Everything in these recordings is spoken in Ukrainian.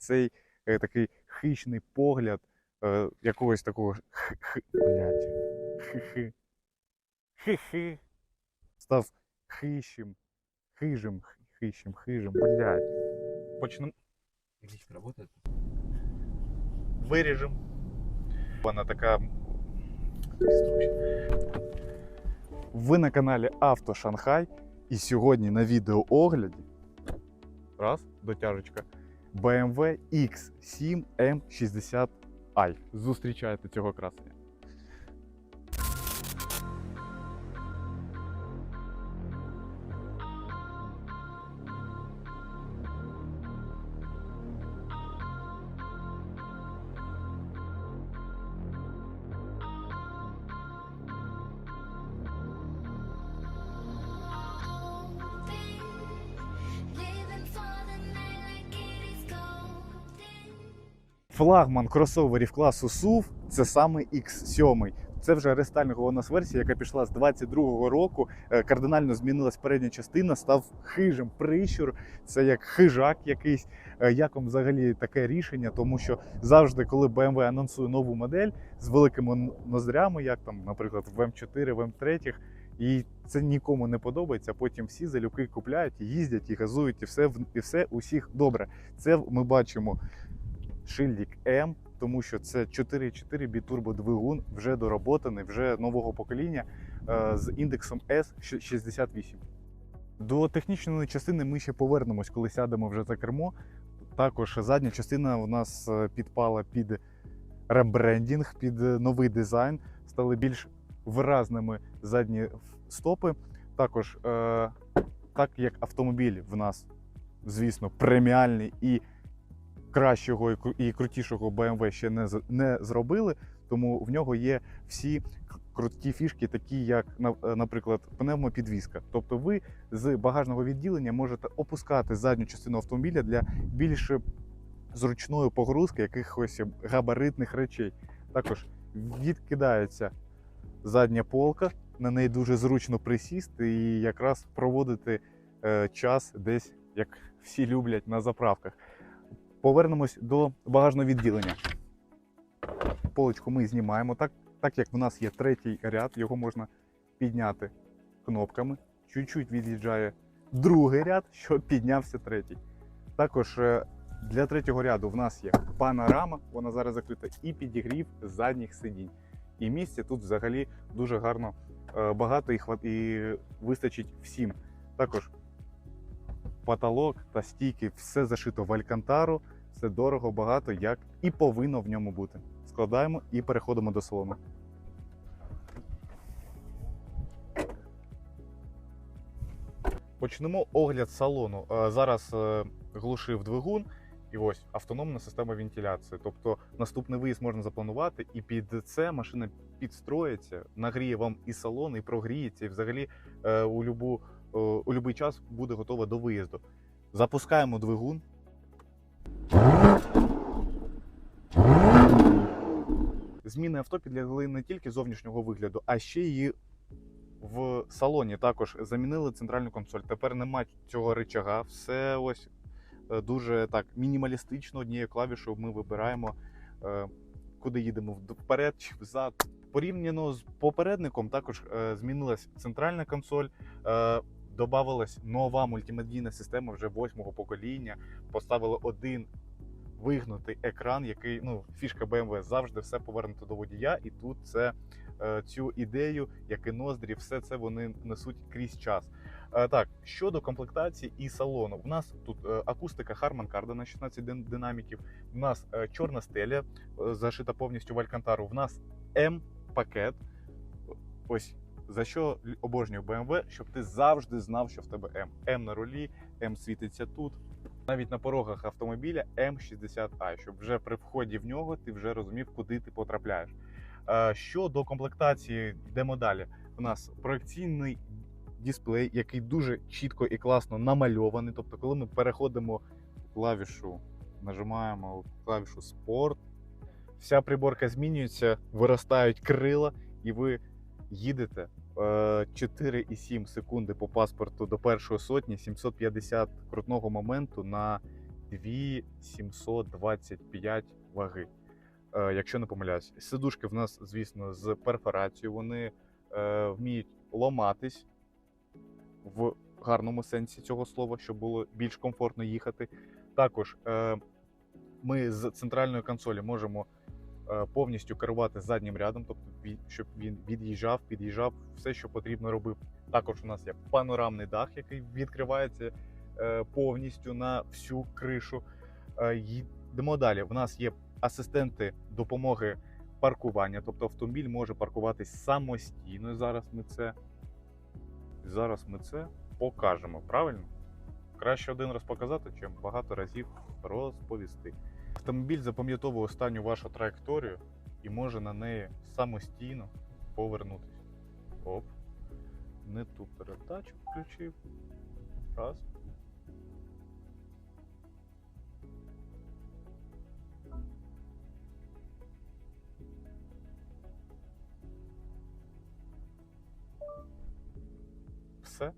цей е, такий хищний погляд е, якогось такого хи-хи. Хи-хи. Став хищим, хижим, хищим, хижим, блядь. Почнемо. Лифт работает? Виріжем. Вона така. Ви на каналі Авто Шанхай. І сьогодні на відеоогляді. Раз, дотяжечка. BMW X7 M60i. Зустрічайте цього красення. Флагман кросоверів класу SUV це саме X7. Це вже рестайлінгова у нас версія, яка пішла з 22-го року. Е, Кардинально змінилась передня частина, став хижим прищур. Це як хижак якийсь. Е, Як вам взагалі таке рішення? Тому що завжди, коли BMW анонсує нову модель з великими ноздрями, як там, наприклад, в М4, в М3, і це нікому не подобається. Потім всі залюбки купляють, їздять, і газують, і все і все усіх добре. Це ми бачимо шильдик М, тому що це 4.4 бітурбо двигун, вже доработаний, вже нового покоління е, з індексом S68. До технічної частини ми ще повернемось, коли сядемо вже за кермо. Також задня частина у нас е, підпала під ребрендінг, під е, новий дизайн. Стали більш виразними задні стопи. Також, так як автомобіль в нас, звісно, преміальний і кращого і кру- і крутішого BMW ще не, не зробили, тому в нього є всі круті фішки, такі як, е, наприклад, пневмопідвізка. Тобто ви з багажного відділення можете опускати задню частину автомобіля для більш зручної погрузки якихось габаритних речей. Також відкидається задня полка, на неї дуже зручно присісти і якраз проводити е, час десь, як всі люблять, на заправках. Повернемось до багажного відділення. Полочку ми знімаємо. Так, так як в нас є третій ряд, його можна підняти кнопками. Чуть-чуть від'їжджає другий ряд, щоб піднявся третій. Також е, для третього ряду в нас є панорама, вона зараз закрита, і підігрів задніх сидінь. І місця тут взагалі дуже гарно е, багато і вистачить всім. Також потолок та стійки, все зашито в алькантару, все дорого, багато, як і повинно в ньому бути. Складаємо і переходимо до салону. Почнемо огляд салону. Е, Зараз е, глушив двигун, і ось автономна система вентиляції. Тобто наступний виїзд можна запланувати, і під це машина підстроїться, нагріє вам і салон, і прогріється, і взагалі е, у любу у будь-який час буде готова до виїзду. Запускаємо двигун. Зміни авто підлягли не тільки зовнішнього вигляду, а ще й в салоні також замінили центральну консоль. Тепер нема цього рычага. Все ось е, дуже так мінімалістично. Однією клавішою ми вибираємо, е, куди їдемо вперед чи взад. Порівняно з попередником, також е, змінилась центральна консоль. Добавилась нова мультимедійна система вже восьмого покоління. Поставили один вигнутий екран, який ну фішка BMW завжди все повернуто до водія, і тут це е, цю ідею, як і ноздрі, все це вони несуть крізь час. Е, так, щодо комплектації і салону, в нас тут е, акустика Harman Kardon на 16 динаміків. В нас чорна стеля зашита повністю в алькантару. В нас М-пакет. Ось за що обожнюю BMW, щоб ти завжди знав, що в тебе М. М на рулі, М світиться тут. Навіть на порогах автомобіля М60i, щоб вже при вході в нього ти вже розумів, куди ти потрапляєш. Е, Щодо комплектації, йдемо далі. У нас проекційний дисплей, який дуже чітко і класно намальований. Тобто, коли ми переходимо клавішу, нажимаємо клавішу спорт, вся приборка змінюється, виростають крила, і ви їдете 4,7 секунди по паспорту до першої сотні, 750 крутного моменту на 2725 ваги. Е, якщо не помиляюсь. Сидушки в нас, звісно, з перфорацією. Вони е, вміють ломатись в гарному сенсі цього слова, щоб було більш комфортно їхати. Також е, ми з центральної консолі можемо е, повністю керувати заднім рядом, тобто щоб він від'їжджав, під'їжджав, все, що потрібно робив. Також у нас є панорамний дах, який відкривається е, повністю на всю кришу. Е, Йдемо далі. В нас є асистенти допомоги паркування, тобто автомобіль може паркуватись самостійно. Зараз ми це зараз ми це покажемо. Правильно? Краще один раз показати, чим багато разів розповісти. Автомобіль запам'ятовує останню вашу траєкторію і може на неї самостійно повернутися. Оп. Не ту передачу включив. Раз. Все.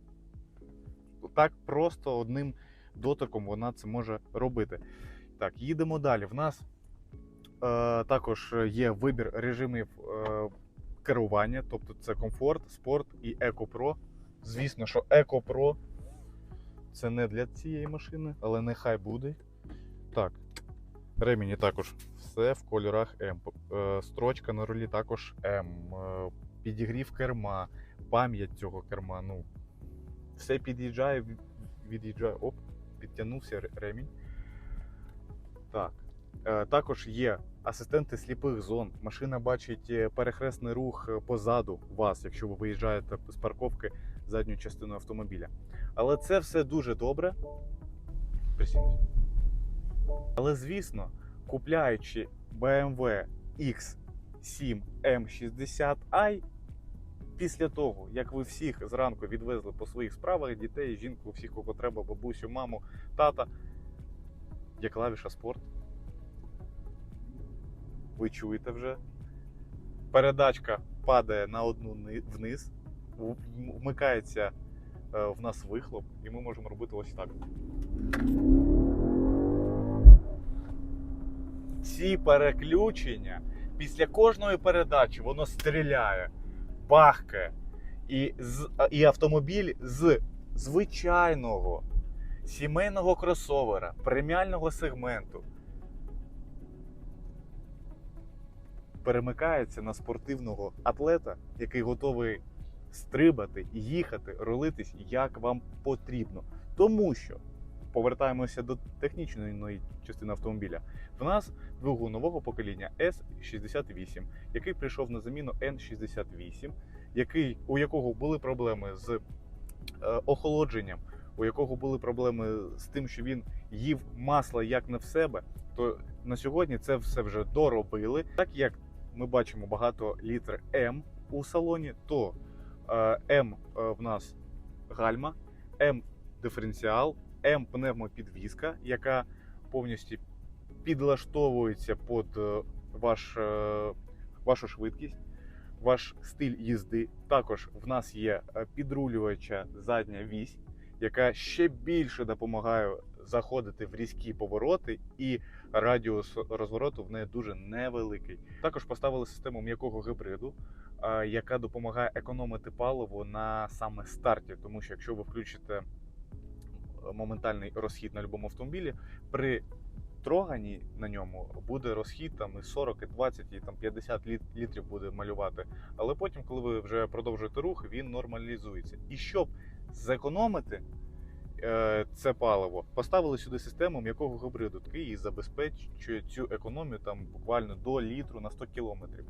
Так просто одним дотиком вона це може робити. Так, їдемо далі. В нас е, також є вибір режимів е, керування, тобто це комфорт, спорт і Еко Pro. Звісно, що Еко Pro це не для цієї машини, але нехай буде. Так, ремені також все в кольорах М. Е, Строчка на рулі також М. Е, Підігрів керма, пам'ять цього керма. Ну, все під'їжджає, від- від'їжджає. Оп, підтягнувся ремінь. Так. Е, Також є асистенти сліпих зон. Машина бачить е, перехресний рух е, позаду вас, якщо ви виїжджаєте з парковки задньою частиною автомобіля. Але це все дуже добре. Присіньте. Але звісно, купляючи BMW X7 M60i, після того, як ви всіх зранку відвезли по своїх справах, дітей, жінку, всіх, кого треба, бабусю, маму, тата, є клавіша спорт. Ви чуєте вже. Передачка падає на одну вниз, вмикається е, в нас вихлоп, і ми можемо робити ось так. Ці переключення після кожної передачі воно стріляє, бахкає. І, і автомобіль з звичайного сімейного кросовера преміального сегменту перемикається на спортивного атлета, який готовий стрибати, їхати, ролитись як вам потрібно. Тому що повертаємося до технічної частини автомобіля. В нас двигун нового покоління S68, який прийшов на заміну N68, який, у якого були проблеми з е, охолодженням, у якого були проблеми з тим, що він їв масло як не в себе, то на сьогодні це все вже доробили. Так як ми бачимо багато літр М у салоні, то е, М е, в нас гальма, М диференціал, М пневмопідвізка, яка повністю підлаштовується під е, ваш, вашу швидкість, ваш стиль їзди. Також в нас є підрулювача задня вісь, яка ще більше допомагає заходити в різкі повороти, і радіус розвороту в неї дуже невеликий. Також поставили систему м'якого гибриду, яка допомагає економити паливо на саме старті, тому що якщо ви включите моментальний розхід на будь-якому автомобілі, при троганні на ньому буде розхід там і 40, і 20, і там 50 літ- літрів буде малювати. Але потім, коли ви вже продовжуєте рух, він нормалізується. І щоб зекономити е, це паливо, поставили сюди систему м'якого гибриду, який забезпечує цю економію там буквально до літру на 100 кілометрів.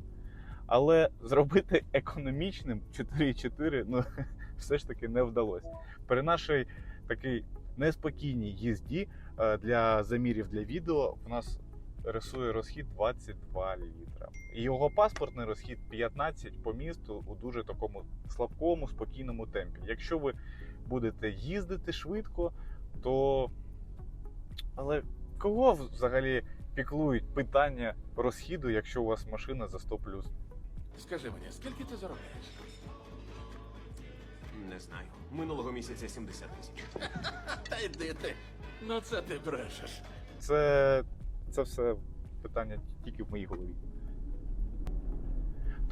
Але зробити економічним 4,4 ну, все ж таки не вдалося. При нашій такій неспокійній їзді е, для замірів для відео в нас рисує розхід 22 літра. І його паспортний розхід 15 по місту у дуже такому слабкому, спокійному темпі. Якщо ви будете їздити швидко, то. Але кого взагалі піклують питання розхіду, якщо у вас машина за 100 плюс? Скажи мені, скільки ти заробляєш? Не знаю. Минулого місяця 70 тисяч. Та йди ти. Ну це ти брешеш. Це, це все питання тільки в моїй голові.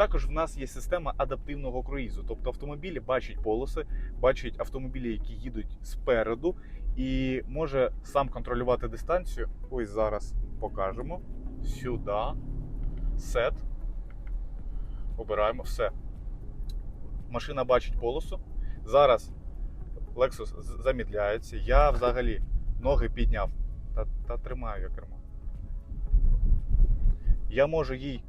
Також в нас є система адаптивного круїзу, тобто автомобілі бачать полоси, бачать автомобілі, які їдуть спереду, і може сам контролювати дистанцію. Ось зараз покажемо. Сюди. Сет. Обираємо все. Машина бачить полосу. Зараз Lexus замідляється. Я взагалі ноги підняв. Та, та тримаю я кермо. Я можу їй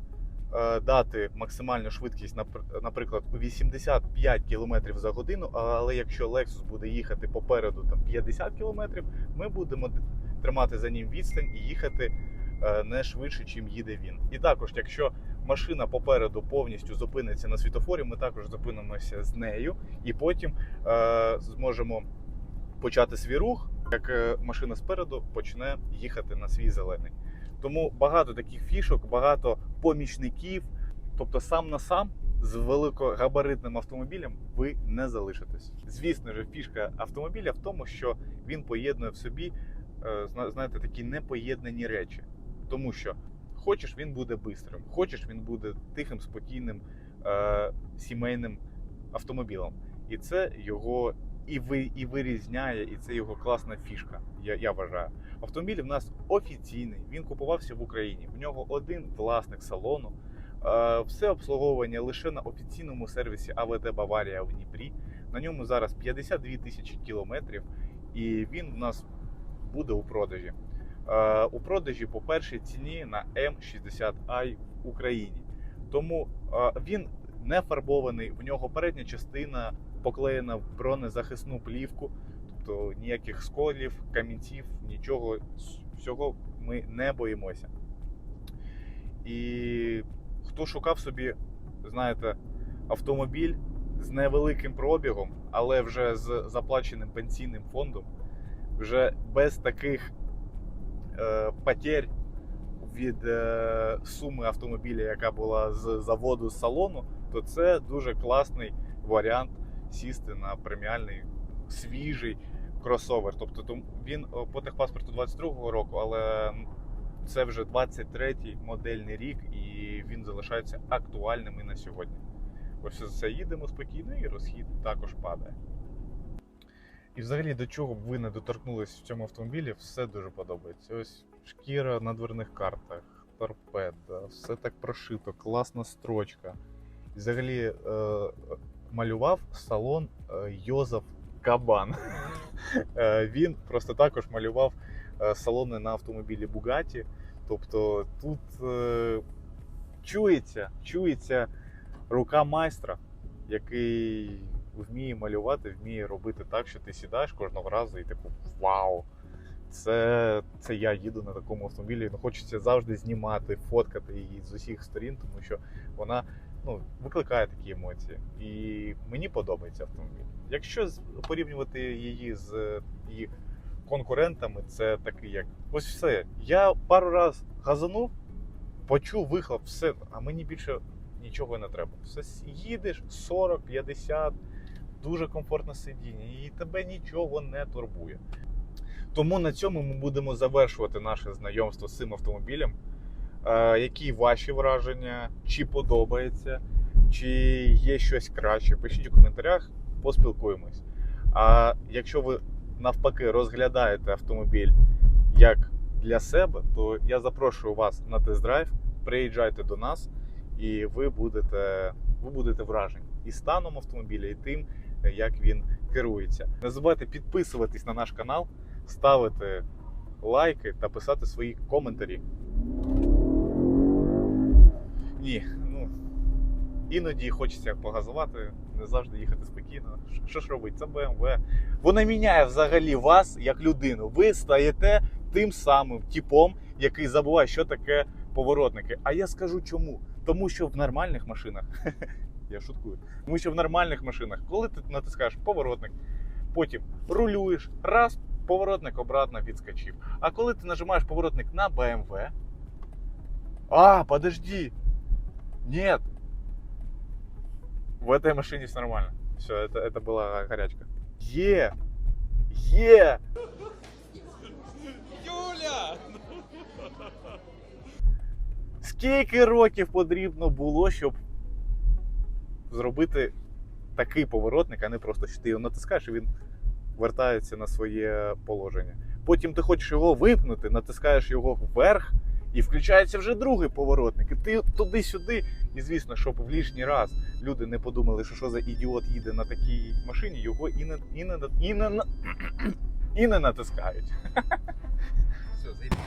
дати максимальну швидкість, наприклад, у 85 км за годину, але якщо Lexus буде їхати попереду там, 50 км, ми будемо тримати за ним відстань і їхати е, не швидше, чим їде він. І також, якщо машина попереду повністю зупиниться на світофорі, ми також зупинимося з нею і потім е, зможемо почати свій рух, як е, машина спереду почне їхати на свій зелений. Тому багато таких фішок, багато помічників. Тобто сам на сам з великогабаритним автомобілем ви не залишитесь. Звісно ж, фішка автомобіля в тому, що він поєднує в собі, е, знаєте, такі непоєднані речі. Тому що хочеш, він буде бистрим, хочеш, він буде тихим, спокійним, е, сімейним автомобілем. І це його і ви і вирізняє, і це його класна фішка. Я, я вважаю. Автомобіль в нас офіційний. Він купувався в Україні. В нього один власник салону. Е, Все обслуговування лише на офіційному сервісі АВТ Баварія в Дніпрі. На ньому зараз 52 тисячі кілометрів, і він в нас буде у продажі. Е, У продажі по першій ціні на М60i в Україні. Тому е, він не фарбований, в нього передня частина поклеєна в бронезахисну плівку, тобто ніяких сколів, камінців, нічого всього ми не боїмося. І хто шукав собі, знаєте, автомобіль з невеликим пробігом, але вже з заплаченим пенсійним фондом, вже без таких е, потерь від е, суми автомобіля, яка була з заводу з салону, то це дуже класний варіант сісти на преміальний свіжий кросовер. Тобто він о, по техпаспорту 22-го року, але це вже 23-й модельний рік, і він залишається актуальним і на сьогодні. Ось за це їдемо спокійно, і розхід також падає. І взагалі до чого б ви не доторкнулись в цьому автомобілі, все дуже подобається. Ось шкіра на дверних картах, торпеда, все так прошито, класна строчка. І взагалі е, малював салон е, Йозеф Кабан. Е, Він просто також малював е, салони на автомобілі Bugatti. Тобто тут е, чується, чується рука майстра, який вміє малювати, вміє робити так, що ти сідаєш кожного разу і типу вау! Це, це я їду на такому автомобілі. Хочеться завжди знімати, фоткати її з усіх сторін, тому що вона ну, викликає такі емоції. І мені подобається автомобіль. Якщо порівнювати її з її конкурентами, це такий як ось все. Я пару раз газанув, почув вихлоп, все, а мені більше нічого не треба. Все їдеш 40-50, дуже комфортне сидіння, і тебе нічого не турбує. Тому на цьому ми будемо завершувати наше знайомство з цим автомобілем. Які ваші враження, чи подобається, чи є щось краще? Пишіть у коментарях, поспілкуємось. А якщо ви навпаки розглядаєте автомобіль як для себе, то я запрошую вас на тест-драйв. Приїжджайте до нас, і ви будете, ви будете вражені і станом автомобіля, і тим, як він керується. Не забувайте підписуватись на наш канал, ставити лайки та писати свої коментарі. Ні, ну іноді хочеться погазувати, не завжди їхати спокійно. Що ж робить? Це BMW. Вона міняє взагалі вас як людину. Ви стаєте тим самим типом, який забуває, що таке поворотники. А я скажу чому? Тому що в нормальних машинах, я шуткую, тому що в нормальних машинах, коли ти натискаєш поворотник, потім рулюєш, раз, поворотник обратно відскочив. А коли ти нажимаєш поворотник на BMW, а, подожди, Нет! В этой машине все нормально. Все, это, это была горячка. Е! Е! Юля! Скільки років потрібно було, щоб зробити такий поворотник, а не просто що ти його натискаєш і він вертається на своє положення. Потім ти хочеш його випнути, натискаєш його вверх, і включається вже другий поворотник. І ти туди-сюди. І звісно, щоб в лишній раз люди не подумали, що що за ідіот їде на такій машині, його і не, і не, і не, і не натискають. Все, заебись.